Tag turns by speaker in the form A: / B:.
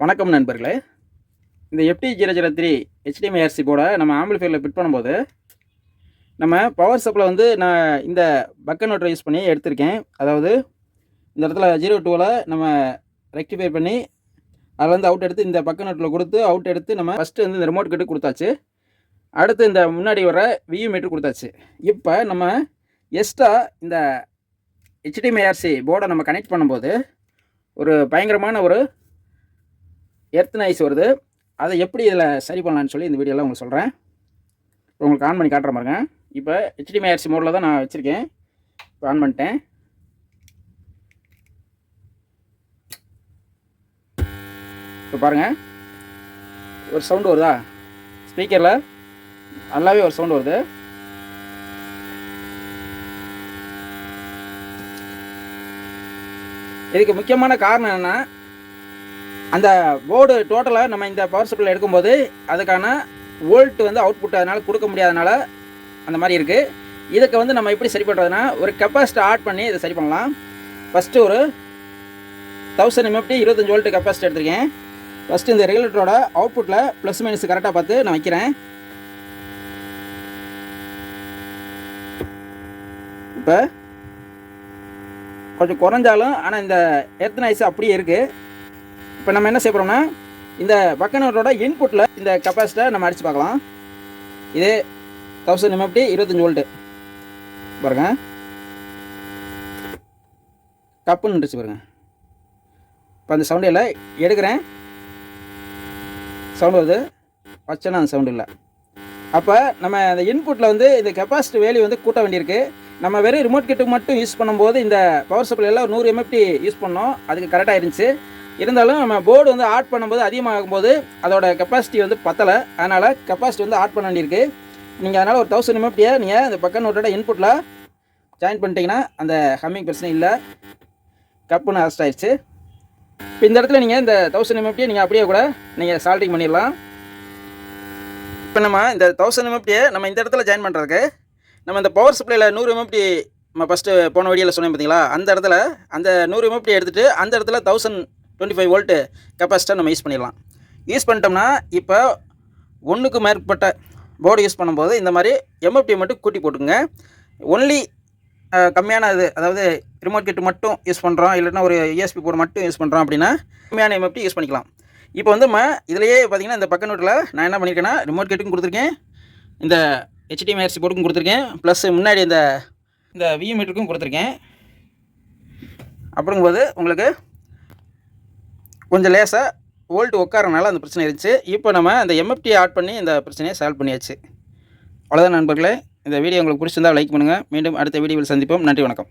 A: வணக்கம் நண்பர்களே. இந்த FT zero zero three HDMIRC போட நம்ம ஆம்பிளிஃபையரில் ஃபிட் பண்ணும்போது நம்ம பவர் சப்ளை வந்து நான் இந்த பக்கன் நோட்டரை யூஸ் பண்ணி எடுத்திருக்கேன். அதாவது இந்த இடத்துல ஜீரோ டூவில் நம்ம ரெக்டிஃபை பண்ணி அதில் வந்து அவுட் எடுத்து இந்த பக்க நோட்டில் கொடுத்து அவுட் எடுத்து நம்ம ஃபஸ்ட்டு வந்து இந்த ரிமோட் கிட்ட கொடுத்தாச்சு. அடுத்து இந்த முன்னாடி வர வியூ மீட்ரு கொடுத்தாச்சு. இப்போ நம்ம எக்ஸ்ட்ரா இந்த ஹெச்டிஎம்ஐஆர்சி போர்டை நம்ம கனெக்ட் பண்ணும்போது ஒரு பயங்கரமான ஒரு எர்த் நாய்ஸ் வருது. அதை எப்படி இதில் சரி பண்ணலான்னு சொல்லி இந்த வீடியோவில் உங்களுக்கு சொல்கிறேன் இப்போ உங்களுக்கு ஆன் பண்ணி காட்டுற பாருங்க. இப்போ ஹெச்டிஎம்ஐஆர்சி மோடில் தான் நான் வச்சுருக்கேன். இப்போ ஆன் பண்ணிட்டேன். இப்போ பாருங்கள் ஒரு சவுண்டு வருதா? ஸ்பீக்கரில் நல்லாவே ஒரு சவுண்டு வருது. இதுக்கு முக்கியமான காரணம் என்னென்னா அந்த போர்டு டோட்டலாக நம்ம இந்த பவர் சப்ளை எடுக்கும்போது அதுக்கான வோல்ட் வந்து அவுட்புட் அதனால் கொடுக்க முடியாதனால அந்த மாதிரி இருக்குது இதுக்கு வந்து நம்ம எப்படி சரி பண்ணுறதுனா ஒரு கெப்பாசிட்டி ஆட் பண்ணி இதை சரி பண்ணலாம். ஃபஸ்ட்டு ஒரு தௌசண்ட் எம்எஃப்டி இருபத்தஞ்சி வோல்ட்டு கெப்பாசிட்டி எடுத்திருக்கேன். ஃபஸ்ட்டு இந்த ரெகுலேட்டரோட அவுட்புட்டில் ப்ளஸ் மைனஸ் கரெக்டாக பார்த்து நான் வைக்கிறேன். இப்போ கொஞ்சம் குறைஞ்சாலும் ஆனால் இந்த எர்த் அப்படியே இருக்குது இப்போ நம்ம என்ன செய்ய போகிறோம்னா இந்த பக்கனோட்டோட இன்புட்டில் இந்த கெப்பாசிட்டை நம்ம அடித்து பார்க்கலாம். இது தௌசண்ட் எம்எஃப்டி இருபத்தஞ்சி வோல்ட்டு பாருங்க. கப்புன்னு இருந்துச்சு பாருங்க. இப்போ அந்த சவுண்டு இல்லை எடுக்கிறேன். சவுண்டு வருது. வச்சேன்னா அந்த சவுண்டு இல்லை. அப்போ நம்ம அந்த இன்புட்டில் வந்து இந்த கெப்பாசிட்டி வேல்யூ வந்து கூட்ட வேண்டியிருக்கு. நம்ம வெறும் ரிமோட் கிட்டுக்கு மட்டும் யூஸ் பண்ணும்போது இந்த பவர் சப்ளையில் நூறு எம்எஃப்டி யூஸ் பண்ணோம். அதுக்கு கரெக்டாக இருந்துச்சு. இருந்தாலும் நம்ம போர்டு வந்து ஆட் பண்ணும்போது அதிகமாகும் போது அதோட கெப்பாசிட்டி வந்து பத்தலை. அதனால் கெப்பாசிட்டி வந்து ஆட் பண்ண வேண்டியிருக்கு. நீங்கள் அதனால் ஒரு தௌசண்ட் எம்எஃப்டியை நீங்கள் இந்த பக்கம் நோட்டோட இன்புட்டில் ஜாயின் பண்ணிட்டீங்கன்னா அந்த ஹம்மிங் பிரச்சனை இல்லை. கப்புன்னு அரெஸ்ட் ஆயிடுச்சு இப்போ இந்த இடத்துல நீங்கள் இந்த தௌசண்ட் எம்எஃப்டியை நீங்கள் அப்படியே கூட நீங்கள் சால்டிங் பண்ணிடலாம். இப்போ நம்ம இந்த தௌசண்ட் எம்எஃப்டியை நம்ம இந்த இடத்துல ஜாயின் பண்ணுறதுக்கு நம்ம இந்த பவர் சப்ளையில் நூறு எம்எஃப்டி நம்ம ஃபஸ்ட்டு போன வீடியோவில் சொன்னேன் பார்த்தீங்களா அந்த இடத்துல அந்த நூறு எம்எஃப்டி எடுத்துகிட்டு அந்த இடத்துல thousand twenty five volt capacitor நம்ம யூஸ் பண்ணிடலாம். யூஸ் பண்ணிட்டோம்னா இப்போ ஒன்றுக்கு மேற்பட்ட போர்டு யூஸ் பண்ணும்போது இந்த மாதிரி எம்எஃப்டி மட்டும் கூட்டி போட்டுக்கோங்க. ஒன்லி கம்மியான இது அதாவது ரிமோட் கிட் மட்டும் யூஸ் பண்ணுறோம் இல்லைன்னா ஒரு யூஎஸ்பி போர்டு மட்டும் யூஸ் பண்ணுறோம் அப்படின்னா கம்மியான எம்எஃப்டி யூஸ் பண்ணிக்கலாம். இப்போ வந்து நம்ம இதுலேயே பார்த்தீங்கன்னா இந்த பக்க நோட்டில் நான் என்ன பண்ணியிருக்கேன்னா ரிமோட் கிட்டுக்கும் கொடுத்துருக்கேன். இந்த ஹெச்டிஎம்ஐஆர்சி போர்டுக்கும் கொடுத்துருக்கேன். ப்ளஸ் முன்னாடி இந்த இந்த விஎம் மீட்டருக்கும் கொடுத்துருக்கேன். அப்படிங்கும்போது உங்களுக்கு கொஞ்சம் லேசாக ஓல்டு உட்காரனால அந்த பிரச்சனை இருந்துச்சு. இப்போ நம்ம அந்த எம்எஃப்டி ஆட் பண்ணி இந்த பிரச்சனையை சால்வ் பண்ணியாச்சு. அவ்வளோதான் நண்பர்களே. இந்த வீடியோ உங்களுக்கு பிடிச்சிருந்தால் லைக் பண்ணுங்கள் மீண்டும் அடுத்த வீடியோவில் சந்திப்போம். நன்றி வணக்கம்.